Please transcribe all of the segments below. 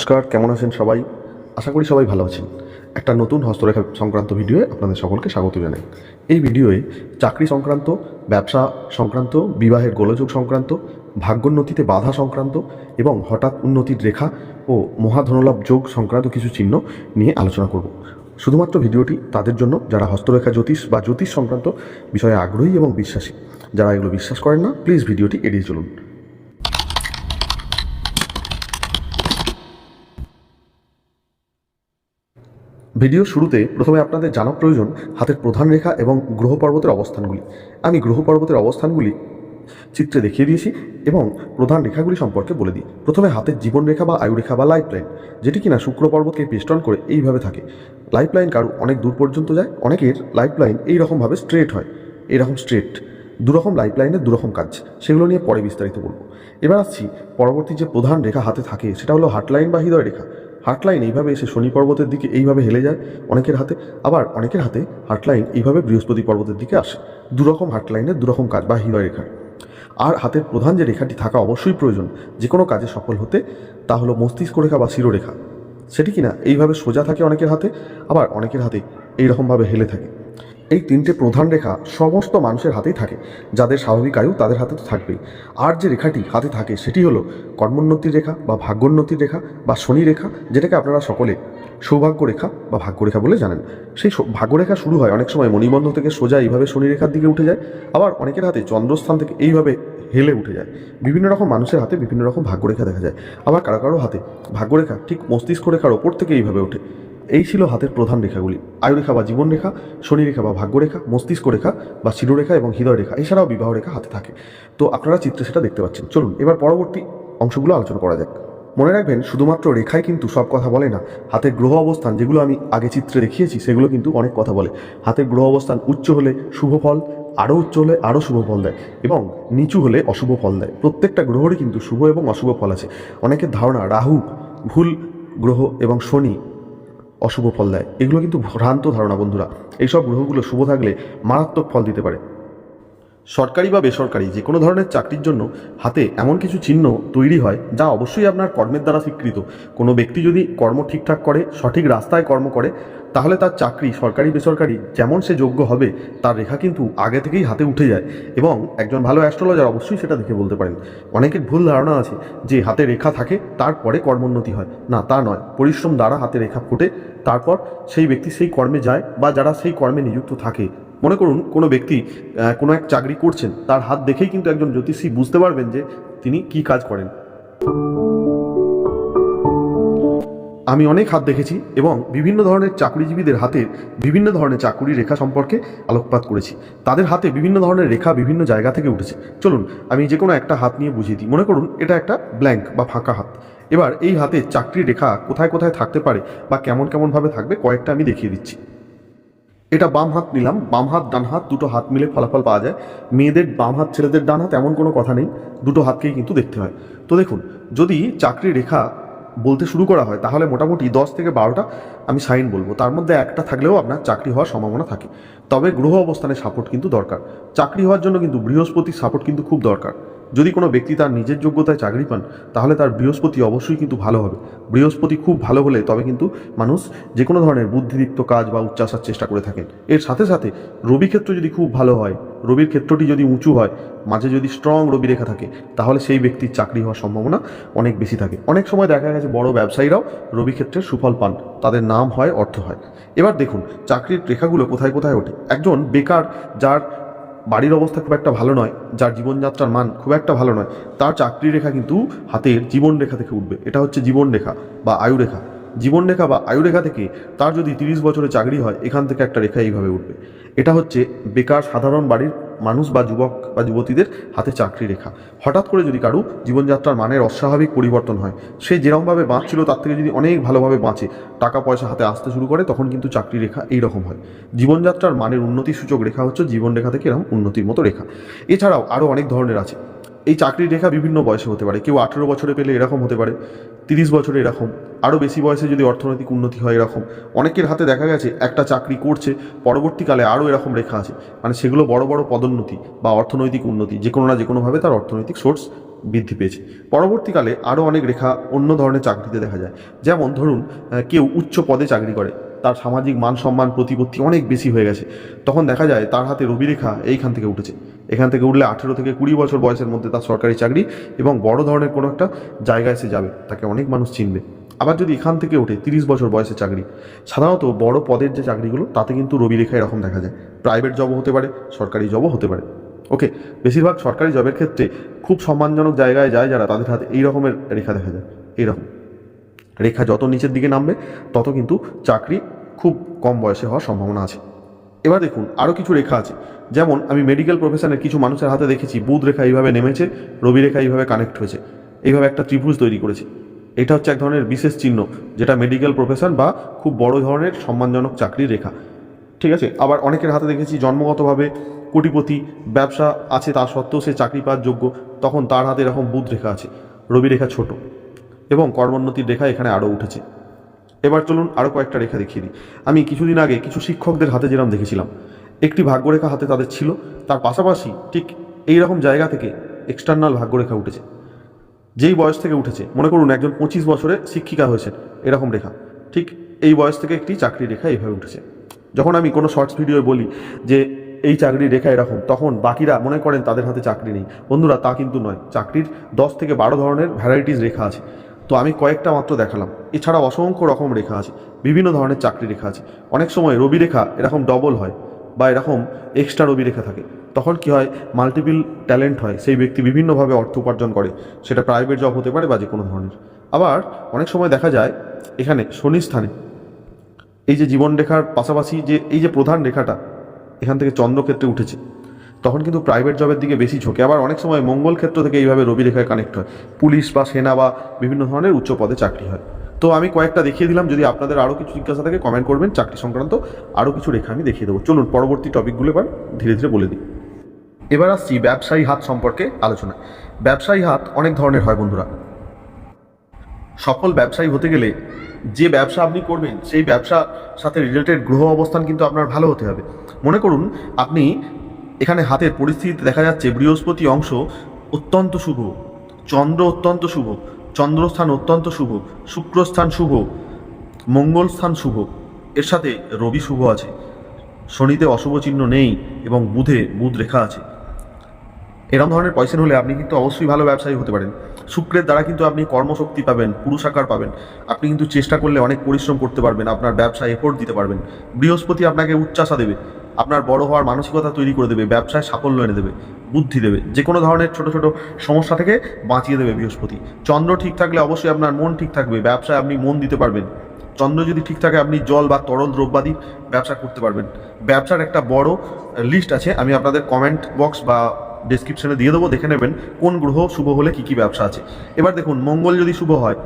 নমস্কার, কেমন আছেন সবাই? আশা করি সবাই ভালো আছেন। একটা নতুন হস্তরেখা সংক্রান্ত ভিডিওয়ে আপনাদের সকলকে স্বাগত জানাই। এই ভিডিওয়ে চাকরি সংক্রান্ত, ব্যবসা সংক্রান্ত, বিবাহের গোলযোগ সংক্রান্ত, ভাগ্যোন্নতিতে বাধা সংক্রান্ত এবং হঠাৎ উন্নতির রেখা ও মহাধনলাভ যোগ সংক্রান্ত কিছু চিহ্ন নিয়ে আলোচনা করব। শুধুমাত্র ভিডিওটি তাদের জন্য, যারা হস্তরেখা জ্যোতিষ বা জ্যোতিষ সংক্রান্ত বিষয়ে আগ্রহী এবং বিশ্বাসী, যারা এগুলো বিশ্বাস করেন না, প্লিজ ভিডিওটি এড়িয়ে চলুন। ভিডিও শুরুতে প্রথমে আপনাদের জানা প্রয়োজন হাতের প্রধান রেখা এবং গ্রহ পর্বতের অবস্থানগুলি। আমি গ্রহ পর্বতের অবস্থানগুলি চিত্রে দেখিয়ে দিয়েছি এবং প্রধান রেখাগুলি সম্পর্কে বলে দিই। প্রথমে হাতের জীবন রেখা বা আয়ু রেখা বা লাইফ লাইন যেটি কিনা শুক্র পর্বতকে পেস্টন করে এইভাবে থাকে। লাইফ লাইন কারও অনেক দূর পর্যন্ত যায়, অনেকের লাইফ লাইন এইরকমভাবে স্ট্রেট হয়, এইরকম স্ট্রেট দুরকম লাইফ লাইনের দুরকম কাজ, সেগুলো নিয়ে পরে বিস্তারিত বলব। এবার আসছি পরবর্তী যে প্রধান রেখা হাতে থাকে, সেটা হলো হার্ট লাইন বা হৃদয় রেখা। হার্ট লাইন এইভাবে এসে শনি পর্বতের দিকে এইভাবে হেলে যায় অনেকের হাতে, আবার অনেকের হাতে হার্টলাইন এইভাবে বৃহস্পতি পর্বতের দিকে আসে। দুরকম হার্টলাইনের দুরকম কাজ বা হৃদয় রেখা। আর হাতের প্রধান যে রেখাটি থাকা অবশ্যই প্রয়োজন যে কোনো কাজে সফল হতে, তা হলো মস্তিষ্ক রেখা বা শিরোরেখা। সেটি কিনা এইভাবে সোজা থাকে অনেকের হাতে, আবার অনেকের হাতে এইরকমভাবে হেলে থাকে। এই তিনটে প্রধান রেখা সমস্ত মানুষের হাতেই থাকে, যাদের স্বাভাবিক আয়ু তাদের হাতে তো থাকবেই। আর যে রেখাটি হাতে থাকে সেটি হলো কর্মোন্নতির রেখা বা ভাগ্যোন্নতির রেখা বা শনি রেখা, যেটাকে আপনারা সকলে সৌভাগ্য রেখা বা ভাগ্যরেখা বলে জানেন। সেই ভাগ্যরেখা শুরু হয় অনেক সময় মণিবন্ধ থেকে সোজা এইভাবে শনি রেখার দিকে উঠে যায়, আবার অনেকের হাতে চন্দ্রস্থান থেকে এইভাবে হেলে উঠে যায়। বিভিন্ন রকম মানুষের হাতে বিভিন্ন রকম ভাগ্যরেখা দেখা যায়। আবার কারও কারও হাতে ভাগ্যরেখা ঠিক মস্তিষ্ক রেখার ওপর থেকে এইভাবে ওঠে। এই ছিল হাতের প্রধান রেখাগুলি। আয়ুরেখা বা জীবন রেখা শনি রেখা বা ভাগ্য রেখা মস্তিষ্ক রেখা বা শিরোরেখা এবং হৃদয় রেখা এছাড়াও বিবাহ রেখা হাতে থাকে। তো আপনারা চিত্রে সেটা দেখতে পাচ্ছেন। চলুন, এবার পরবর্তী অংশগুলো আলোচনা করা যাক। মনে রাখবেন, শুধুমাত্র রেখায় কিন্তু সব কথা বলে না, হাতের গ্রহ অবস্থান যেগুলো আমি আগে চিত্রে দেখিয়েছি, সেগুলো কিন্তু অনেক কথা বলে। হাতের গ্রহ অবস্থান উচ্চ হলে শুভ ফল, আরও উচ্চ হলে আরও শুভ ফল দেয় এবং নিচু হলে অশুভ ফল দেয়। প্রত্যেকটা গ্রহরই কিন্তু শুভ এবং অশুভ ফল আছে। অনেকের ধারণা রাহু, ভুল গ্রহ এবং শনি অশুভ ফল দেয়। এগুলো কিন্তু ভ্রান্ত ধারণা, বন্ধুরা। এইসব গ্রহগুলো শুভ থাকলে মারাত্মক ফল দিতে পারে। সরকারি বা বেসরকারি যে কোনো ধরনের চাকরির জন্য হাতে এমন কিছু চিহ্ন তৈরি হয় যা অবশ্যই আপনার কর্মের দ্বারা স্বীকৃত। কোনো ব্যক্তি যদি কর্ম ঠিকঠাক করে, সঠিক রাস্তায় কর্ম করে তাহলে তার চাকরি সরকারি বেসরকারি যেমন সে যোগ্য হবে, তার রেখা কিন্তু আগে থেকেই হাতে উঠে যায়। এবং একজন ভালো অ্যাস্ট্রোলজার অবশ্যই সেটা দেখে বলতে পারেন। অনেকের ভুল ধারণা আছে যে হাতে রেখা থাকে, তারপরে কর্মোন্নতি হয়। না, তা নয়। পরিশ্রম দ্বারা হাতে রেখা ফুটে, তারপর সেই ব্যক্তি সেই কর্মে যায় বা যারা সেই কর্মে নিযুক্ত থাকে। মনে করুন, কোনো ব্যক্তি কোনো এক চাকরি করছেন, তার হাত দেখেই কিন্তু একজন জ্যোতিষী বুঝতে পারবেন যে তিনি কি কাজ করেন। আমি অনেক হাত দেখেছি এবং বিভিন্ন ধরনের চাকরিজীবীদের হাতে বিভিন্ন ধরনের চাকুরি রেখা সম্পর্কে আলোকপাত করেছি। তাদের হাতে বিভিন্ন ধরনের রেখা বিভিন্ন জায়গা থেকে উঠেছে। চলুন, আমি যে কোনো একটা হাত নিয়ে বুঝিয়ে দিই। মনে করুন, এটা একটা ব্ল্যাঙ্ক বা ফাঁকা হাত। এবার এই হাতে চাকরি রেখা কোথায় কোথায় থাকতে পারে বা কেমন কেমনভাবে থাকবে কয়েকটা আমি দেখিয়ে দিচ্ছি। এটা বাম হাত নিলাম। বাম হাত, ডান হাত দুটো হাত মিলে ফলাফল পাওয়া যায়। মেয়েদের বাম হাত, ছেলেদের ডান হাত এমন কোনো কথা নেই। দুটো হাতকেই কিন্তু দেখতে হয়। তো দেখুন, যদি চাকরি রেখা বলতে শুরু করা হয়, তাহলে মোটামুটি দশ থেকে বারোটা আমি সাইন বলব। তার মধ্যে একটা থাকলেও আপনার চাকরি হওয়ার সম্ভাবনা থাকে। তবে গ্রহ অবস্থানে সাপোর্ট কিন্তু দরকার। চাকরি হওয়ার জন্য কিন্তু বৃহস্পতির সাপোর্ট কিন্তু খুব দরকার। যদি কোনো ব্যক্তি তার নিজের যোগ্যতায় চাকরি পান, তাহলে তার বৃহস্পতি অবশ্যই কিন্তু ভালো হবে। বৃহস্পতি খুব ভালো হলে তবে কিন্তু মানুষ যে কোনো ধরনের বুদ্ধিদীপ্ত কাজ বা উচ্চাসার চেষ্টা করে থাকেন। এর সাথে সাথে রবি ক্ষেত্র যদি খুব ভালো হয়, রবির ক্ষেত্রটি যদি উঁচু হয়, মাঝে যদি স্ট্রং রবি রেখা থাকে, তাহলে সেই ব্যক্তির চাকরি হওয়ার সম্ভাবনা অনেক বেশি থাকে। অনেক সময় দেখা গেছে বড় ব্যবসায়ীরাও রবি ক্ষেত্রে সুফল পান, তাদের নাম হয়, অর্থ হয়। এবার দেখুন, চাকরির রেখাগুলো কোথায় কোথায় ওঠে? একজন বেকার যার বাড়ির অবস্থা খুব একটা ভালো নয়, যার জীবনযাত্রার মান খুব একটা ভালো নয়, তার চাকরি রেখা কিন্তু হাতের জীবন রেখা থেকে উঠবে। এটা হচ্ছে জীবন রেখা বা আয়ু রেখা। জীবন রেখা বা আয়ু রেখা থেকে তার যদি তিরিশ বছরে চাকরি হয়, এখান থেকে একটা রেখা এইভাবে উঠবে। এটা হচ্ছে বেকার সাধারণ বাড়ির মানুষ বা যুবক বা যুবতীদের হাতে চাকরি রেখা। হঠাৎ করে যদি কারু জীবনযাত্রার মানের অস্বাভাবিক পরিবর্তন হয়, সে যেরকমভাবে বাঁচছিল তার থেকে যদি অনেক ভালোভাবে বাঁচে, টাকা পয়সা হাতে আসতে শুরু করে, তখন কিন্তু চাকরি রেখা এই রকম হয়। জীবনযাত্রার মানের উন্নতি সূচক রেখা হচ্ছে জীবন রেখা থেকে এরকম উন্নতির মতো রেখা। এছাড়াও আরও অনেক ধরনের আছে। এই চাকরির রেখা বিভিন্ন বয়সে হতে পারে। কেউ আঠেরো বছরে পেলে এরকম হতে পারে, তিরিশ বছরে এরকম। আরও বেশি বয়সে যদি অর্থনৈতিক উন্নতি হয় এরকম, অনেকের হাতে দেখা গেছে একটা চাকরি করছে, পরবর্তীকালে আরও এরকম রেখা আছে। মানে সেগুলো বড় বড় পদোন্নতি বা অর্থনৈতিক উন্নতি, যে কোনো না যে কোনোভাবে তার অর্থনৈতিক সোর্স বৃদ্ধি পেয়েছে। পরবর্তীকালে আরও অনেক রেখা অন্য ধরনের চাকরিতে দেখা যায়। যেমন ধরুন কেউ উচ্চ পদে চাকরি করে, তার সামাজিক মান সম্মান প্রতিপত্তি অনেক বেশি হয়ে গেছে। তখন দেখা যায় তার হাতে রবি রেখা এইখান থেকে উঠেছে। এখান থেকে উঠলে আঠেরো থেকে কুড়ি বছর বয়সের মধ্যে তার সরকারি চাকরি এবং বড় ধরনের কোনো একটা জায়গায় সে যাবে, তাকে অনেক মানুষ চিনবে। আবার যদি এখান থেকে ওঠে, তিরিশ বছর বয়সের চাকরি, সাধারণত বড় পদের যে চাকরিগুলো, তাতে কিন্তু রবি রেখা এরকম দেখা যায়। প্রাইভেট জবও হতে পারে, সরকারি জবও হতে পারে। ওকে বেশিরভাগ সরকারি জবের ক্ষেত্রে খুব সম্মানজনক জায়গায় যায় যারা তাদের হাতে এই রকমের রেখা দেখা যায় এইরকম রেখা যত নিচের দিকে নামবে, তত কিন্তু চাকরি খুব কম বয়সে হওয়ার সম্ভাবনা আছে। এবার দেখুন আরও কিছু রেখা আছে। যেমন, আমি মেডিকেল প্রফেশনের কিছু মানুষের হাতে দেখেছি বুধ রেখা এইভাবে নেমেছে রবি রেখা এইভাবে কানেক্ট হয়েছে। এইভাবে একটা ত্রিভুজ তৈরি করেছে। এটা হচ্ছে এক ধরনের বিশেষ চিহ্ন, যেটা মেডিকেল প্রফেশন বা খুব বড় ধরনের সম্মানজনক চাকরির রেখা। ঠিক আছে? আবার অনেকের হাতে দেখেছি জন্মগতভাবে কোটিপতি, ব্যবসা আছে তা সত্ত্বেও সে চাকরি পাওয়ার যোগ্য, তখন তার হাতে এরকম বুধ রেখা আছে, রবি রেখা ছোট। এবং কর্মোন্নতির রেখা এখানে আরও উঠেছে। এবার চলুন আরও কয়েকটা রেখা দেখিয়ে দিই। আমি কিছুদিন আগে কিছু শিক্ষকদের হাতে যেরকম দেখেছিলাম। একটি ভাগ্যরেখা হাতে তাদের ছিল, তার পাশাপাশি ঠিক এই রকম জায়গা থেকে এক্সটার্নাল ভাগ্যরেখা উঠেছে। যেই বয়স থেকে উঠেছে, মনে করুন একজন পঁচিশ বছরে শিক্ষিকা হয়েছেন এরকম রেখা। ঠিক এই বয়স থেকে একটি চাকরি রেখা এইভাবে উঠেছে। যখন আমি কোনো শর্টস ভিডিও বলি যে, এই চাকরির রেখা এরকম তখন বাকিরা মনে করেন তাদের হাতে চাকরি নেই। বন্ধুরা, তা কিন্তু নয়। চাকরির দশ থেকে বারো ধরনের ভ্যারাইটিস রেখা আছে। তো আমি কয়েকটা মাত্র দেখালাম। এছাড়া অসংখ্য রকম রেখা আছে। বিভিন্ন ধরনের চাকরি রেখা আছে। অনেক সময় রবি রেখা এরকম ডবল হয় বা এরকম এক্সট্রা রবি রেখা থাকে। তখন কি হয় মাল্টিপল ট্যালেন্ট হয়, সেই ব্যক্তি বিভিন্নভাবে অর্থ উপার্জন করে, সেটা প্রাইভেট জব হতে পারে বা যে কোনো ধরনের। আবার অনেক সময় দেখা যায়, এখানে শনি স্থানে, এই যে জীবন রেখার পাশাপাশি যে, এই যে প্রধান রেখাটা, এখান থেকে চন্দ্রক্ষেত্রে উঠেছে, তখন কিন্তু প্রাইভেট জবের দিকে বেশি ঝোঁকে। আবার অনেক সময় মঙ্গল ক্ষেত্র থেকে এইভাবে রবি রেখায় কানেক্ট হয়, পুলিশ বা সেনা বা বিভিন্ন ধরনের উচ্চ পদে চাকরি হয়। তো আমি কয়েকটা দেখিয়ে দিলাম, যদি আপনাদের আরও কিছু জিজ্ঞাসা থাকে কমেন্ট করবেন, চাকরি সংক্রান্ত আরও কিছু রেখা আমি দেখিয়ে দেবো। চলুন, পরবর্তী টপিকগুলো এবার ধীরে ধীরে বলে দিই। এবার আসছি ব্যবসায়ী হাত সম্পর্কে আলোচনা ব্যবসায়ী হাত অনেক ধরনের হয় বন্ধুরা। সফল ব্যবসায়ী হতে গেলে যে ব্যবসা আপনি করবেন, সেই ব্যবসার সাথে রিলেটেড গ্রহ অবস্থান কিন্তু আপনার ভালো হতে হবে। মনে করুন, আপনি এখানে হাতের পরিস্থিতিতে দেখা যাচ্ছে বৃহস্পতি অংশ অত্যন্ত শুভ, চন্দ্র অত্যন্ত শুভ, চন্দ্রস্থান অত্যন্ত শুভ, শুক্রস্থান শুভ, মঙ্গলস্থান শুভ, এর সাথে রবি শুভ আছে। শনিতে অশুভ চিহ্ন নেই এবং বুধে বুধ রেখা আছে। এরকম ধরনের পয়সা হলে আপনি কিন্তু অবশ্যই ভালো ব্যবসায়ী হতে পারেন। শুক্রের দ্বারা কিন্তু আপনি কর্মশক্তি পাবেন, পুরুষাকার পাবেন। আপনি কিন্তু চেষ্টা করলে অনেক পরিশ্রম করতে পারবেন, আপনার ব্যবসায় এফোর্ট দিতে পারবেন। বৃহস্পতি আপনাকে উচ্চাসা দেবে, আপনার বড় হওয়ার মানসিকতা তৈরি করে দেবে, ব্যবসায় সাফল্য এনে দেবে, বুদ্ধি দেবে, যে কোনো ধরনের ছোট ছোট সমস্যা থেকে বাঁচিয়ে দেবে বৃহস্পতি। চন্দ্র ঠিক থাকলে অবশ্যই আপনার মন ঠিক থাকবে, ব্যবসায় আপনি মন দিতে পারবেন। চন্দ্র যদি ঠিক থাকে, আপনি জল বা তরল দ্রব্যাদি ব্যবসা করতে পারবেন। ব্যবসার একটা বড় লিস্ট আছে, আমি আপনাদের কমেন্ট বক্স বা ডিসক্রিপশনে দিয়ে দেবো, দেখে নেবেন কোন গ্রহ শুভ হলে কী কী ব্যবসা আছে। এবার দেখুন, মঙ্গল যদি শুভ হয়,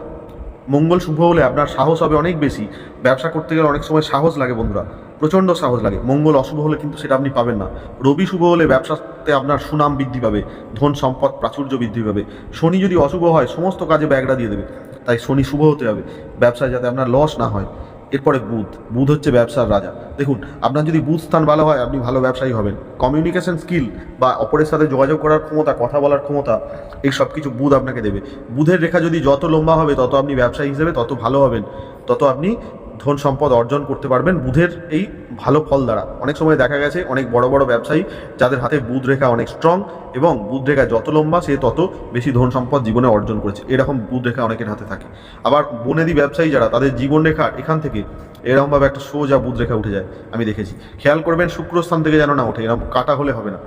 মঙ্গল শুভ হলে আপনার সাহস হবে অনেক বেশি। ব্যবসা করতে গেলে অনেক সময় সাহস লাগে বন্ধুরা, প্রচণ্ড সাহস লাগে। মঙ্গল অশুভ হলে কিন্তু সেটা আপনি পাবেন না। রবি শুভ হলে ব্যবসাতে আপনার সুনাম বৃদ্ধি পাবে, ধন সম্পদ প্রাচুর্য বৃদ্ধি পাবে। শনি যদি অশুভ হয়, সমস্ত কাজে ব্যাগরা দিয়ে দেবে, তাই শনি শুভ হতে হবে। ব্যবসায় যাতে আপনার লস না হয়। এরপরে বুধ। বুধ হচ্ছে ব্যবসার রাজা। দেখুন, আপনার যদি বুধ স্থান ভালো হয়, আপনি ভালো ব্যবসায়ী হবেন। কমিউনিকেশন স্কিল বা অপরের সাথে যোগাযোগ করার ক্ষমতা, কথা বলার ক্ষমতা, এই সব কিছু বুধ আপনাকে দেবে। বুধের রেখা যদি যত লম্বা হবে, তত আপনি ব্যবসায়ী হিসেবে তত ভালো হবেন। তত আপনি ধন সম্পদ অর্জন করতে পারবেন। বুধের এই ভালো ফল দ্বারা। অনেক সময় দেখা গেছে, অনেক বড় বড় ব্যবসায়ী যাদের হাতে বুধ রেখা অনেক স্ট্রং এবং বুধ রেখা যত লম্বা, সে তত বেশি ধন সম্পদ জীবনে অর্জন করেছে। এরকম বুধ রেখা অনেকের হাতে থাকে। আবার বনেদি ব্যবসায়ী যারা, তাদের জীবন রেখা এখান থেকে এরকমভাবে একটা সোজা বুধ রেখা উঠে যায়, আমি দেখেছি। খেয়াল করবেন শুক্রস্থান থেকে যেন না ওঠে, এরকম কাটা হলে হবে না।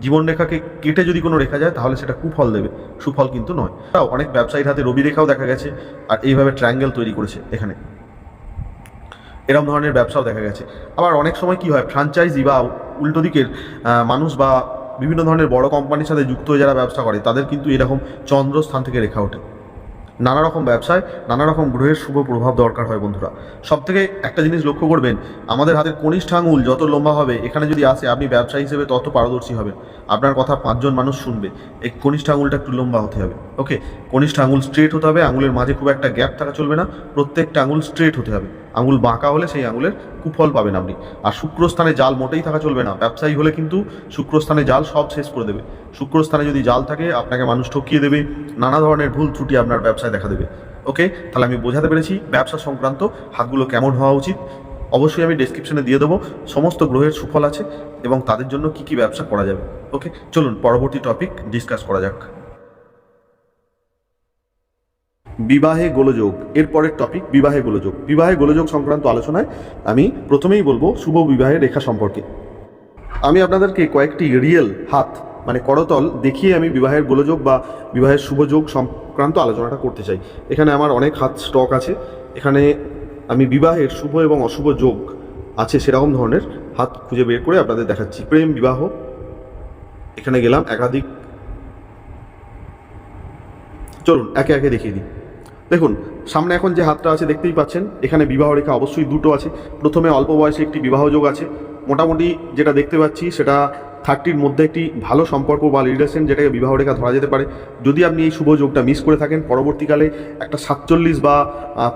জীবন রেখাকে কেটে যদি কোনো রেখা যায়, তাহলে সেটা কুফল দেবে। সুফল কিন্তু নয়। তাও অনেক ব্যবসায়ীর হাতে রবি রেখাও দেখা গেছে, আর এইভাবে ট্রায়াঙ্গেল তৈরি করেছে এখানে। এরকম ধরনের ব্যবসাও দেখা গেছে। আবার অনেক সময় কি হয় ফ্রাঞ্চাইজি বা উল্টো দিকের মানুষ বা বিভিন্ন ধরনের বড় কোম্পানির সাথে যুক্ত হয়ে যারা ব্যবসা করে, তাদের কিন্তু এরকম চন্দ্রস্থান থেকে রেখা ওঠে। নানা রকম ব্যবসায়, নানা রকম গ্রহের শুভ প্রভাব দরকার হয় বন্ধুরা। সব থেকে একটা জিনিস লক্ষ্য করবেন, আমাদের হাতের কনিষ্ঠ আঙুল যত লম্বা হবে, এখানে যদি আসে, আপনি ব্যবসায়ী হিসেবে তত পারদর্শী হবেন। আপনার কথা পাঁচজন মানুষ শুনবে, এই কনিষ্ঠ আঙুলটা একটু লম্বা হতে হবে। ওকে কনিষ্ঠ আঙুল স্ট্রেট হতে হবে, আঙুলের মাঝে খুব একটা গ্যাপ থাকা চলবে না, প্রত্যেকটা আঙুল স্ট্রেট হতে হবে। আঙুল বাঁকা হলে সেই আঙুলের কুফল পাবেন আপনি। আর শুক্রস্থানে জাল মোটেই থাকা চলবে না, ব্যবসায়ী হলে কিন্তু শুক্রস্থানে জাল সব শেষ করে দেবে। শুক্রস্থানে যদি জাল থাকে, আপনাকে মানুষ ঠকিয়ে দেবে, নানা ধরনের ভুল ত্রুটি আপনার ব্যবসায় দেখা দেবে। ওকে তাহলে আমি বোঝাতে পেরেছি ব্যবসা সংক্রান্ত হাতগুলো কেমন হওয়া উচিত। অবশ্যই আমি ডেসক্রিপশনে দিয়ে দেবো, সমস্ত গ্রহের সুফল আছে এবং তাদের জন্য কি কি ব্যবসা করা যাবে। ওকে চলুন পরবর্তী টপিক ডিসকাস করা যাক। বিবাহে গোলযোগ এর পরের টপিক বিবাহে গোলযোগ। বিবাহে গোলযোগ সংক্রান্ত আলোচনায় আমি প্রথমেই বলব শুভ বিবাহের রেখা সম্পর্কে। আমি আপনাদেরকে কয়েকটি রিয়েল হাত মানে করতল দেখিয়ে আমি বিবাহের গোলযোগ বা বিবাহের শুভযোগ সংক্রান্ত আলোচনাটা করতে চাই। এখানে আমার অনেক হাত স্টক আছে। এখানে আমি বিবাহের শুভ এবং অশুভ যোগ আছে সেরকম ধরনের হাত খুঁজে বের করে আপনাদের দেখাচ্ছি। প্রেম বিবাহ, এখানে গেলাম একাধিক। চলুন, একে একে দেখিয়ে দিই। দেখুন, সামনে এখন যে হাতটা আছে দেখতেই পাচ্ছেন, এখানে বিবাহ রেখা অবশ্যই দুটো আছে। প্রথমে অল্প বয়সে একটি বিবাহযোগ আছে। মোটামুটি যেটা দেখতে পাচ্ছি, সেটা থার্টির মধ্যে একটি ভালো সম্পর্ক বা রিলেশন যেটাকে বিবাহ রেখা ধরা যেতে পারে। যদি আপনি এই শুভ যোগটা মিস করে থাকেন, পরবর্তীকালে একটা সাতচল্লিশ বা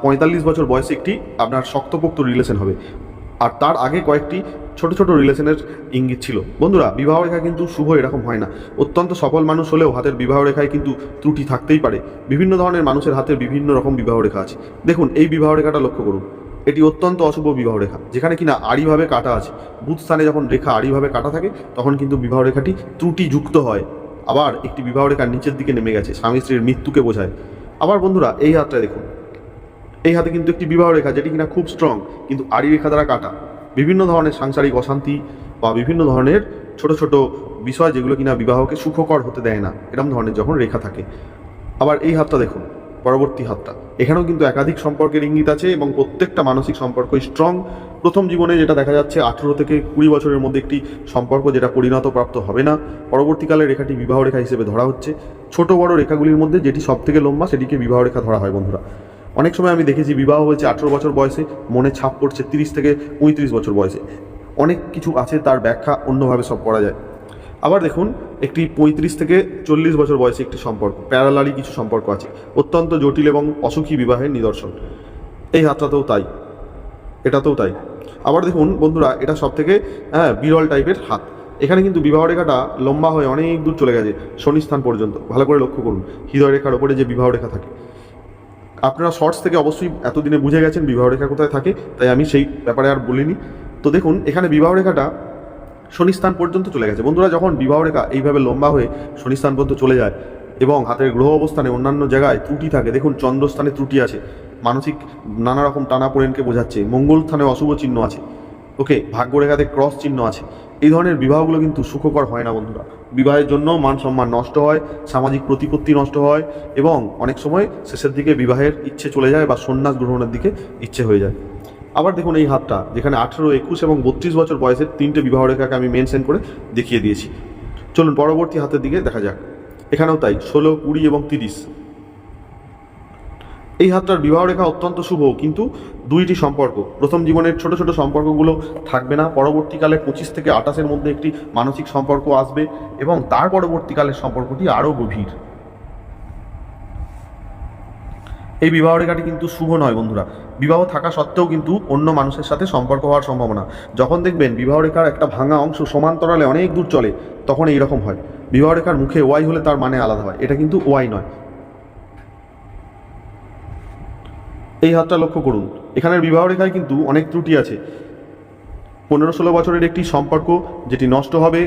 পঁয়তাল্লিশ বছর বয়সে একটি আপনার শক্তপোক্ত রিলেশন হবে। আর তার আগে কয়েকটি ছোট ছোট রিলেশনের ইঙ্গিত ছিল। বন্ধুরা, বিবাহ রেখা কিন্তু শুভ এরকম হয় না। অত্যন্ত সফল মানুষ হলেও হাতের বিবাহ রেখায় কিন্তু ত্রুটি থাকতেই পারে। বিভিন্ন ধরনের মানুষের হাতে বিভিন্ন রকম বিবাহ রেখা আছে। দেখুন, এই বিবাহ রেখাটা লক্ষ্য করুন। এটি অত্যন্ত অশুভ বিবাহ রেখা, যেখানে কিনা আড়িভাবে কাটা আছে। বুধ স্থানে যখন রেখা আড়িভাবে কাটা থাকে, তখন কিন্তু বিবাহ রেখাটি ত্রুটিযুক্ত হয়। আবার একটি বিবাহ রেখার নিচের দিকে নেমে গেছে, স্বামী স্ত্রীর মৃত্যুকে বোঝায়। আবার বন্ধুরা, এই হাতটা দেখুন। এই হাতে কিন্তু একটি বিবাহ রেখা যেটি কিনা খুব স্ট্রং কিন্তু আড়ি রেখা দ্বারা কাটা। বিভিন্ন ধরনের সাংসারিক অশান্তি বা বিভিন্ন ধরনের ছোট ছোট বিষয় যেগুলো কিনা বিবাহকে সুখকর হতে দেয় না এরকম ধরনের যখন রেখা থাকে। আবার এই হাতটা দেখুন, পরবর্তী হাতটা। এখানেও কিন্তু একাধিক সম্পর্কের ইঙ্গিত আছে এবং প্রত্যেকটা মানসিক সম্পর্কই স্ট্রং প্রথম জীবনে যেটা দেখা যাচ্ছে, আঠেরো থেকে কুড়ি বছরের মধ্যে একটি সম্পর্ক যেটা পরিণত প্রাপ্ত হবে না। পরবর্তীকালে রেখাটি বিবাহ রেখা হিসেবে ধরা হচ্ছে। ছোট বড় রেখাগুলির মধ্যে যেটি সব থেকে লম্বা, সেটিকে বিবাহ রেখা ধরা হয়, বন্ধুরা। অনেক সময় আমি দেখেছি বিবাহ হয়েছে আঠেরো বছর বয়সে, মনে ছাপ পড়ছে তিরিশ থেকে পঁয়ত্রিশ বছর বয়সে। অনেক কিছু আছে, তার ব্যাখ্যা অন্যভাবে সব করা যায়। আবার দেখুন, একটি পঁয়ত্রিশ থেকে চল্লিশ বছর বয়সে একটি সম্পর্ক, প্যারালালি কিছু সম্পর্ক আছে, অত্যন্ত জটিল এবং অসুখী বিবাহের নিদর্শন। এই হাতটাতেও তাই, এটাতেও তাই। আবার দেখুন, বন্ধুরা, এটা সব থেকে হ্যাঁ বিরল টাইপের হাত। এখানে কিন্তু বিবাহ রেখাটা লম্বা হয়ে অনেক দূর চলে গেছে শনিস্থান পর্যন্ত। ভালো করে লক্ষ্য করুন হৃদয় রেখার ওপরে যে বিবাহ রেখা থাকে আপনারা শর্টস থেকে অবশ্যই এতদিনে বুঝে গেছেন বিবাহ রেখা কোথায় থাকে, তাই আমি সেই ব্যাপারে আর বলিনি। তো দেখুন, এখানে বিবাহ রেখাটা শনিস্থান পর্যন্ত চলে গেছে। বন্ধুরা, যখন বিবাহ রেখা এইভাবে লম্বা হয়ে শনিস্থান পর্যন্ত চলে যায় এবং হাতের গ্রহ অবস্থানে অন্যান্য জায়গায় ত্রুটি থাকে, দেখুন চন্দ্রস্থানে ত্রুটি আছে, মানসিক নানা রকম টানাপোড়েনকে বোঝাচ্ছে মঙ্গল স্থানে অশুভ চিহ্ন আছে ওকে ভাগ্যরেখাতে ক্রস চিহ্ন আছে, এই ধরনের বিবাহগুলো কিন্তু সুখকর হয় না বন্ধুরা। বিবাহের জন্য মান সম্মান নষ্ট হয়, সামাজিক প্রতিপত্তি নষ্ট হয় এবং অনেক সময় শেষের দিকে বিবাহের ইচ্ছে চলে যায় বা সন্ন্যাস গ্রহণের দিকে ইচ্ছে হয়ে যায়। আবার দেখুন এই হাতটা, যেখানে আঠেরো, একুশ এবং বত্রিশ বছর বয়সের তিনটে বিবাহ রেখাকে আমি মেনশন করে দেখিয়ে দিয়েছি। চলুন পরবর্তী হাতের দিকে দেখা যাক। এখানেও তাই, ষোলো, কুড়ি এবং তিরিশ। এই হাতটার বিবাহ রেখা অত্যন্ত শুভ, কিন্তু দুইটি সম্পর্ক। প্রথম জীবনের ছোট ছোট সম্পর্কগুলো থাকবে না, পরবর্তীকালে পঁচিশ থেকে আঠাশের মধ্যে একটি মানসিক সম্পর্ক আসবে এবং তার পরবর্তীকালের সম্পর্কটি আরও গভীর। এই বিবাহ রেখাটি কিন্তু শুভ নয় বন্ধুরা। বিবাহ থাকা সত্ত্বেও কিন্তু অন্য মানুষের সাথে সম্পর্ক হওয়ার সম্ভাবনা। যখন দেখবেন বিবাহ রেখার একটা ভাঙা অংশ সমান্তরালে অনেক দূর চলে, তখন এই রকম হয়। বিবাহ রেখার মুখে ওয়াই হলে তার মানে আলাদা হয়। এটা কিন্তু ওয়াই নয়। এই হাতটা লক্ষ্য করুন। এখানের বিবাহ রেখায় কিন্তু অনেক ত্রুটি আছে। পনেরো ষোলো বছরের একটি সম্পর্ক যেটি নষ্ট হবে,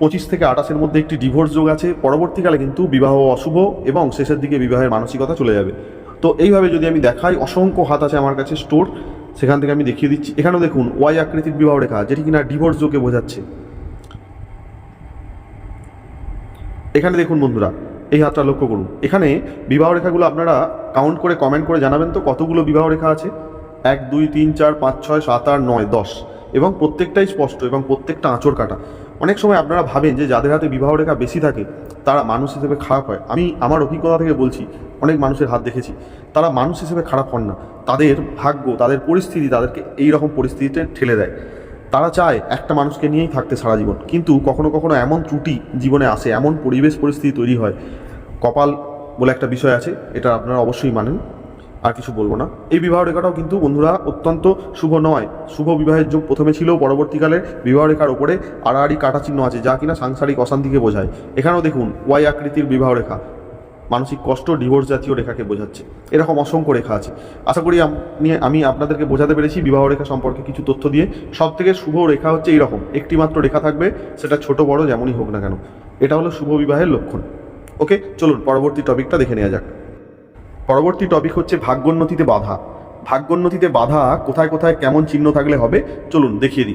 পঁচিশ থেকে আঠাশের মধ্যে একটি ডিভোর্স যোগ আছে, পরবর্তীকালে কিন্তু বিবাহ অশুভ এবং শেষের দিকে বিবাহের মানসিকতা চলে যাবে। তো এইভাবে যদি আমি দেখাই, অসংখ্য হাত আছে আমার কাছে স্টোর, সেখান থেকে আমি দেখিয়ে দিচ্ছি। এখানেও দেখুন, ওয়াই আকৃতির বিবাহ রেখা, যেটি কিনা ডিভোর্স যোগে বোঝাচ্ছে। এখানে দেখুন বন্ধুরা এই হাতটা লক্ষ্য করুন। এখানে বিবাহ রেখাগুলো আপনারা কাউন্ট করে কমেন্ট করে জানাবেন তো কতগুলো বিবাহ রেখা আছে? এক, দুই, তিন, চার, পাঁচ, ছয়, সাত, আট, নয়, দশ। এবং প্রত্যেকটাই স্পষ্ট এবং প্রত্যেকটা আঁচড় কাটা। অনেক সময় আপনারা ভাবেন যে যাদের হাতে বিবাহ রেখা বেশি থাকে, তারা মানুষ হিসেবে খারাপ হয়। আমি আমার অভিজ্ঞতা থেকে বলছি, অনেক মানুষের হাত দেখেছি, তারা মানুষ হিসেবে খারাপ হন না। তাদের ভাগ্য, তাদের পরিস্থিতি তাদেরকে এই রকম পরিস্থিতিতে ঠেলে দেয়। তারা চায় একটা মানুষকে নিয়েই থাকতে সারা জীবন। কিন্তু কখনো কখনো এমন ত্রুটি জীবনে আসে, এমন পরিবেশ পরিস্থিতি তৈরি হয় কপাল বলে একটা বিষয় আছে, এটা আপনারা অবশ্যই মানেন, আর কিছু বলব না। এই বিবাহ রেখাটাও কিন্তু বন্ধুরা অত্যন্ত শুভ নয়। শুভ বিবাহের যুগ প্রথমে ছিল পরবর্তীকালে বিবাহ রেখার ওপরে আড়াআড়ি কাটা চিহ্ন আছে, যা কিনা সাংসারিক অশান্তিকে বোঝায়। এখানেও দেখুন, ওয়াই আকৃতির বিবাহ রেখা, মানসিক কষ্ট, ডিভোর্স জাতীয় রেখাকে বোঝাচ্ছে। এরকম অসংখ্য রেখা আছে। আশা করি আমি আমি আপনাদেরকে বোঝাতে পেরেছি বিবাহ রেখা সম্পর্কে কিছু তথ্য দিয়ে। সব থেকে শুভ রেখা হচ্ছে এইরকম একটি মাত্র রেখা থাকবে, সেটা ছোট বড় যেমনই হোক না কেন। এটা হলো শুভ বিবাহের লক্ষণ। ওকে, চলুন পরবর্তী টপিকটা দেখে নেওয়া যাক। পরবর্তী টপিক হচ্ছে ভাগ্যোন্নতিতে বাধা। ভাগ্যোন্নতিতে বাধা কোথায় কোথায় কেমন চিহ্ন থাকলে হবে, চলুন দেখিয়ে দিই।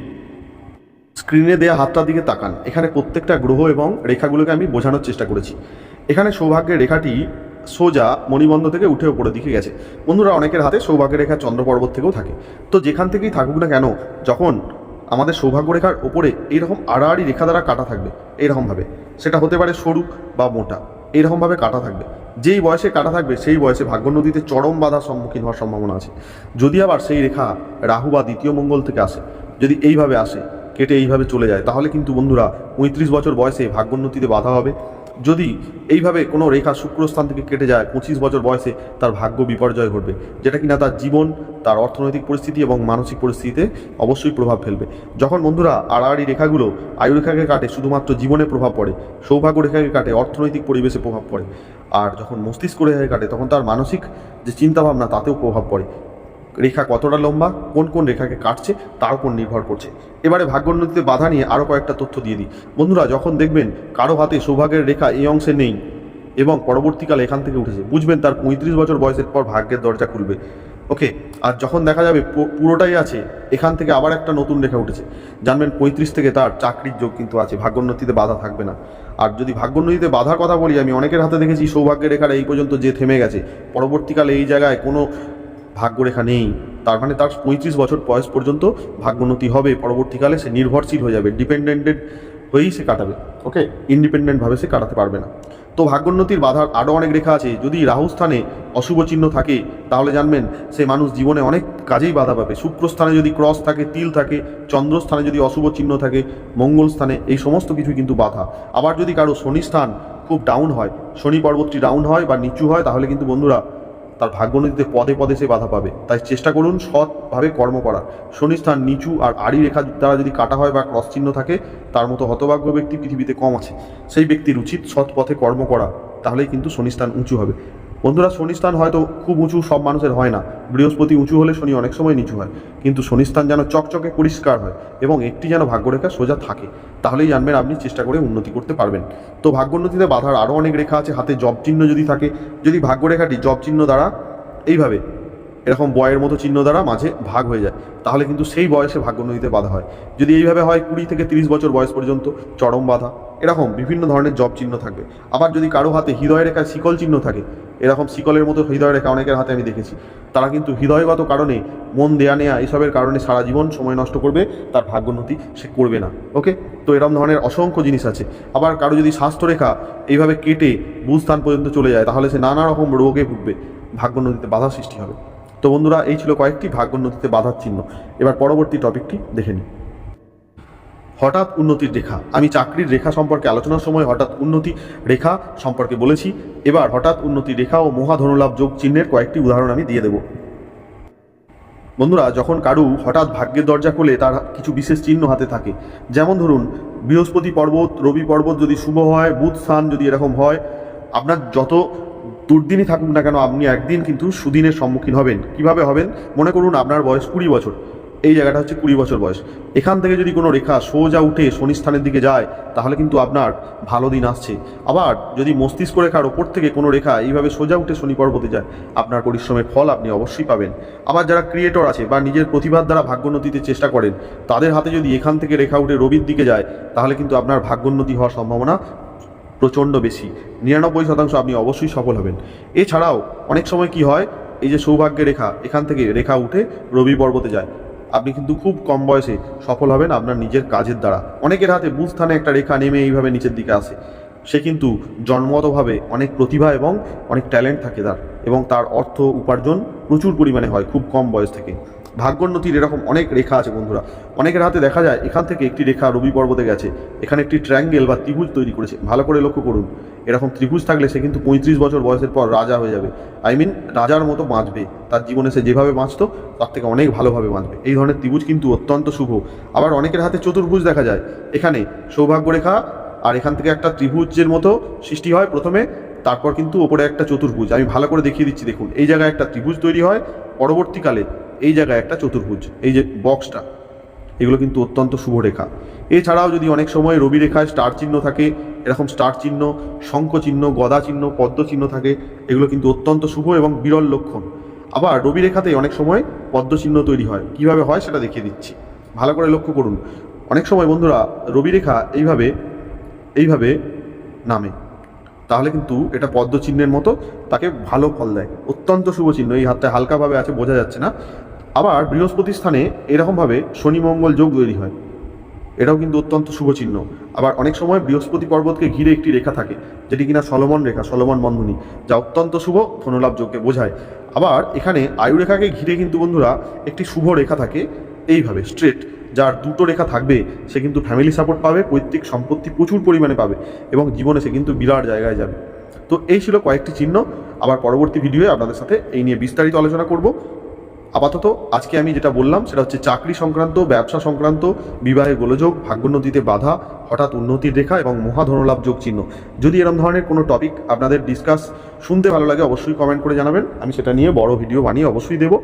স্ক্রিনে দেয়া হাতটার দিকে তাকান। এখানে প্রত্যেকটা গ্রহ এবং রেখাগুলোকে আমি বোঝানোর চেষ্টা করেছি। এখানে সৌভাগ্যের রেখাটি সোজা মণিবন্ধ থেকে উঠে ওপরের দিকে গেছে। বন্ধুরা, অনেকের হাতে সৌভাগ্যের রেখা চন্দ্র পর্বত থেকেও থাকে। তো যেখান থেকেই থাকুক না কেন, যখন আমাদের সৌভাগ্য রেখার ওপরে এইরকম আড়াআড়ি রেখা দ্বারা কাটা থাকবে, এইরকমভাবে। সেটা হতে পারে সরু বা মোটা, এইরকমভাবে কাটা থাকবে। যেই বয়সে কাটা থাকবে, সেই বয়সে ভাগ্য নদীতে চরম বাধার সম্মুখীন হওয়ার সম্ভাবনা আছে। যদি আবার সেই রেখা রাহু বা দ্বিতীয় মঙ্গল থেকে আসে, যদি এইভাবে আসে, কেটে এইভাবে চলে যায়, তাহলে কিন্তু বন্ধুরা পঁয়ত্রিশ বছর বয়সে ভাগ্যোন্নতিতে বাধা হবে। যদি এইভাবে কোনো রেখা শুক্রস্থান থেকে কেটে যায় পঁচিশ বছর বয়সে, তার ভাগ্য বিপর্যয় ঘটবে। যেটা কিনা তার জীবন, তার অর্থনৈতিক পরিস্থিতি এবং মানসিক পরিস্থিতিতে অবশ্যই প্রভাব ফেলবে। যখন বন্ধুরা আড়াআড়ি রেখাগুলো আয়ু রেখাকে কাটে, শুধুমাত্র জীবনে প্রভাব পড়ে, সৌভাগ্য রেখাকে কাটে, অর্থনৈতিক পরিবেশে প্রভাব পড়ে। আর যখন মস্তিষ্ক রেখাকে কাটে, তখন তার মানসিক যে চিন্তাভাবনা, তাতেও প্রভাব পড়ে। রেখা কতটা লম্বা, কোন কোন রেখাকে কাটছে তার উপর নির্ভর করছে। এবারে ভাগ্যোন্নতিতে বাধা নিয়ে আরও কয়েকটা তথ্য দিয়ে দিই। বন্ধুরা, যখন দেখবেন কারও হাতে সৌভাগ্যের রেখা এই অংশে নেই এবং পরবর্তীকালে এখান থেকে উঠেছে, বুঝবেন তার পঁয়ত্রিশ বছর বয়সের পর ভাগ্যের দরজা খুলবে। ওকে, আর যখন দেখা যাবে পুরোটাই আছে, এখান থেকে আবার একটা নতুন রেখা উঠেছে। জানবেন পঁয়ত্রিশ থেকে তার চাকরির যোগ কিন্তু আছে, ভাগ্যোন্নতিতে বাধা থাকবে না। আর যদি ভাগ্যোন্নতিতে বাধার কথা বলি, আমি অনেকের হাতে দেখেছি সৌভাগ্যের রেখাটা এই পর্যন্ত যে থেমে গেছে, পরবর্তীকালে এই জায়গায় কোনো ভাগ্যরেখা নেই। তার মানে তার পঁয়ত্রিশ বছর বয়স পর্যন্ত ভাগ্যোন্নতি হবে। পরবর্তীকালে সে নির্ভরশীল হয়ে যাবে ডিপেন্ডেন্টেড হয়েই সে কাটাবে, ওকে? ইন্ডিপেন্ডেন্টভাবে সে কাটাতে পারবে না। তো ভাগ্যোন্নতির বাধার আরও অনেক রেখা আছে। যদি রাহু স্থানে অশুভ চিহ্ন থাকে, তাহলে জানবেন সে মানুষ জীবনে অনেক কাজেই বাধা পাবে। শুক্রস্থানে যদি ক্রস থাকে, তিল থাকে চন্দ্রস্থানে যদি অশুভ চিহ্ন থাকে, মঙ্গল স্থানে এই সমস্ত কিছু কিন্তু বাধা। আবার যদি কারও শনি স্থান খুব ডাউন হয়, শনি পর্বতটি ডাউন হয় বা নিচু হয়, তাহলে কিন্তু বন্ধুরা তার ভাগ্যনীতিতে পদে পদে সে বাধা পাবে। তাই চেষ্টা করুন সৎভাবে কর্ম করার শনিস্থান নিচু আর আড়ি রেখা দ্বারা যদি কাটা হয় বা ক্রস চিহ্ন থাকে, তার মতো হতভাগ্য ব্যক্তি পৃথিবীতে কম আছে। সেই ব্যক্তির উচিত সৎ পথে কর্ম করা, তাহলেই কিন্তু শনিস্থান উঁচু হবে। বন্ধুরা শনিস্থান হয়তো খুব উঁচু, সব মানুষের হয় না। বৃহস্পতি উঁচু হলে শনি অনেক সময় নিচু হয়। কিন্তু শনিস্থান যেন চকচকে পরিষ্কার হয় এবং একটি যেন ভাগ্যরেখা সোজা থাকে, তাহলেই জানবেন আপনি চেষ্টা করে উন্নতি করতে পারবেন। তো ভাগ্যোন্নতিতে বাধার আরও অনেক রেখা আছে, হাতে জব চিহ্ন যদি থাকে, যদি ভাগ্যরেখাটি জব চিহ্ন দ্বারা এইভাবে এরকম বয়ের মতো চিহ্ন দ্বারা মাঝে ভাগ হয়ে যায়। তাহলে কিন্তু সেই বয়সে ভাগ্যোন্নতিতে বাধা হয়। যদি এইভাবে হয়, কুড়ি থেকে তিরিশ বছর বয়স পর্যন্ত চরম বাধা। এরকম বিভিন্ন ধরনের জব চিহ্ন থাকবে। আবার যদি কারও হাতে হৃদয় রেখায় শিকল চিহ্ন থাকে, এরকম শিকলের মতো হৃদয় রেখা অনেকের হাতে আমি দেখেছি। তারা কিন্তু হৃদয়গত কারণে মন দেয়া নেয়া, এসবের কারণে সারা জীবন সময় নষ্ট করবে, তার ভাগ্যোন্নতি সে করবে না। ওকে? তো এরকম ধরনের অসংখ্য জিনিস আছে। আবার কারও যদি স্বাস্থ্যরেখা এইভাবে কেটে বুস্থান পর্যন্ত চলে যায়, তাহলে সে নানা রকম রোগে ভুগবে। ভাগ্যোন্নতিতে বাধা সৃষ্টি হবে। তো বন্ধুরা, এই ছিল কয়েকটি ভাগ্যোন্নতিতে বাধার চিহ্ন। এবার পরবর্তী টপিকটি দেখে নিই। হঠাৎ উন্নতির রেখা। আমি চাকরির রেখা সম্পর্কে আলোচনার সময় হঠাৎ উন্নতি রেখা সম্পর্কে বলেছি। এবার হঠাৎ উন্নতি রেখা ও মহাধনুলাভ যোগ চিহ্নের কয়েকটি উদাহরণ আমি দিয়ে দেব। বন্ধুরা, যখন কারু হঠাৎ ভাগ্যের দরজা খুলে, তার কিছু বিশেষ চিহ্ন হাতে থাকে। যেমন ধরুন, বৃহস্পতি পর্বত, রবি পর্বত যদি শুভ হয়, বুধ স্থান যদি এরকম হয়, আপনার যত দুর্দিনই থাকুন না কেন, আপনি একদিন কিন্তু সুদিনের সম্মুখীন হবেন। কীভাবে হবেন? মনে করুন আপনার বয়স কুড়ি বছর। এই জায়গাটা হচ্ছে কুড়ি বছর বয়স। এখান থেকে যদি কোনো রেখা সোজা উঠে শনিস্থানের দিকে যায়, তাহলে কিন্তু আপনার ভালো দিন আসছে। আবার যদি মস্তিষ্ক রেখার ওপর থেকে কোনো রেখা এইভাবে সোজা উঠে শনি পর্বতে যায়, আপনার পরিশ্রমের ফল আপনি অবশ্যই পাবেন। আবার যারা ক্রিয়েটর আছে বা নিজের প্রতিভার দ্বারা ভাগ্যোন্নতিতে চেষ্টা করেন, তাদের হাতে যদি এখান থেকে রেখা উঠে রবির দিকে যায়, তাহলে কিন্তু আপনার ভাগ্যোন্নতি হওয়ার সম্ভাবনা প্রচণ্ড বেশি। নিরানব্বই শতাংশ আপনি অবশ্যই সফল হবেন। এছাড়াও অনেক সময় কি হয়, এই যে সৌভাগ্যের রেখা, এখান থেকে রেখা উঠে রবি পর্বতে যায়। আপনি কিন্তু খুব কম বয়সে সফল হবেন আপনার নিজের কাজের দ্বারা। অনেকের হাতে বুঝ স্থানে একটা রেখা নেমে এইভাবে নিচের দিকে আসে। সে কিন্তু জন্মগতভাবে অনেক প্রতিভা এবং অনেক ট্যালেন্ট থাকে তার। এবং তার অর্থ উপার্জন প্রচুর পরিমাণে হয় খুব কম বয়স থেকে। ভাগ্যোন্নতির এরকম অনেক রেখা আছে বন্ধুরা। অনেকের হাতে দেখা যায়, এখান থেকে একটি রেখা রবি পর্বতে গেছে, এখানে একটি ট্র্যাঙ্গেল বা ত্রিভুজ তৈরি করেছে। ভালো করে লক্ষ্য করুন, এরকম ত্রিভুজ থাকলে সে কিন্তু পঁয়ত্রিশ বছর বয়সের পর রাজা হয়ে যাবে। আই মিন রাজার মতো বাঁচবে। তার জীবনে সে যেভাবে বাঁচতো, তার থেকে অনেক ভালোভাবে বাঁচবে। এই ধরনের ত্রিভুজ কিন্তু অত্যন্ত শুভ। আবার অনেকের হাতে চতুর্ভুজ দেখা যায়। এখানে সৌভাগ্য রেখা আর এখান থেকে একটা ত্রিভুজের মতো সৃষ্টি হয় প্রথমে, তারপর কিন্তু ওপরে একটা চতুর্ভুজ। আমি ভালো করে দেখিয়ে দিচ্ছি, দেখুন। এই জায়গায় একটা ত্রিভুজ তৈরি হয়। পরবর্তীকালে এই জায়গায় একটা চতুর্ভুজ, এই যে বক্সটা এগুলো কিন্তু অত্যন্ত শুভ রেখা এছাড়াও যদি অনেক সময় রবি রেখায় স্টার চিহ্ন থাকে, এরকম স্টার চিহ্ন, শঙ্খ চিহ্ন, গদা চিহ্ন, পদ্ম চিহ্ন থাকে, এগুলো কিন্তু অত্যন্ত শুভ এবং বিরল লক্ষণ। আবার রবি রেখাতে অনেক সময় পদ্ম চিহ্ন তৈরি হয়। কীভাবে হয় সেটা দেখিয়ে দিচ্ছি। ভালো করে লক্ষ্য করুন। অনেক সময় বন্ধুরা, রবি রেখা এইভাবে এইভাবে নামে। তাহলে কিন্তু এটা পদ্ম চিহ্নের মতো তাকে ভালো ফল দেয়। অত্যন্ত শুভ চিহ্ন। এই হাতটা হালকাভাবে আছে, বোঝা যাচ্ছে না। আবার বৃহস্পতি স্থানে এরকমভাবে শনি মঙ্গল যোগ তৈরি হয়। এটাও কিন্তু অত্যন্ত শুভ চিহ্ন। আবার অনেক সময় বৃহস্পতি পর্বতকে ঘিরে একটি রেখা থাকে, যেটি কিনা সলমন রেখা, সলমন বন্ধনী, যা অত্যন্ত শুভ ধনলাভ যোগকে বোঝায়। আবার এখানে আয়ু রেখাকে ঘিরে কিন্তু বন্ধুরা একটি শুভ রেখা থাকে, এইভাবে স্ট্রেট যার দুটো রেখা থাকবে, সে কিন্তু ফ্যামিলি সাপোর্ট পাবে, পৈতৃক সম্পত্তি প্রচুর পরিমাণে পাবে, এবং জীবনে সে কিন্তু বিরাট জায়গায় যাবে। তো এই ছিল কয়েকটি চিহ্ন, আবার পরবর্তী ভিডিওয়ে আপনাদের সাথে এই নিয়ে বিস্তারিত আলোচনা করব। আপাতত আজকে আমি যেটা বললাম, সেটা হচ্ছে চাকরি সংক্রান্ত, ব্যবসা সংক্রান্ত, বিবাহে গোলযোগ ভাগ্যোন্নতিতে বাধা, হঠাৎ উন্নতির রেখা এবং মহাধনলাভ যোগ চিহ্ন। যদি এরকম ধরনের কোনো টপিক আপনাদের ডিসকাস শুনতে ভালো লাগে, অবশ্যই কমেন্ট করে জানাবেন। আমি সেটা নিয়ে বড় ভিডিও বানিয়ে অবশ্যই দেবো।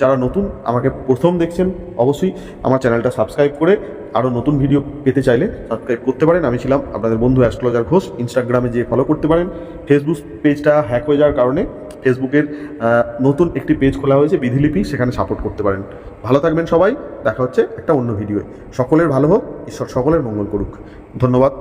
যারা নতুন আমাকে প্রথম দেখছেন, অবশ্যই আমার চ্যানেলটা সাবস্ক্রাইব করে আরও নতুন ভিডিও পেতে চাইলে সাবস্ক্রাইব করতে পারেন। আমি ছিলাম আপনাদের বন্ধু অ্যাস্ট্রোলজার ঘোষ। ইনস্টাগ্রামে যে ফলো করতে পারেন। ফেসবুক পেজটা হ্যাক হয়ে যাওয়ার কারণে ফেসবুকের নতুন একটি পেজ খোলা হয়েছে বিধিলিপি। সেখানে সাপোর্ট করতে পারেন। ভালো থাকবেন সবাই। দেখা হচ্ছে একটা অন্য ভিডিওয়ে সকলের ভালো হোক, ঈশ্বর সকলের মঙ্গল করুক। ধন্যবাদ।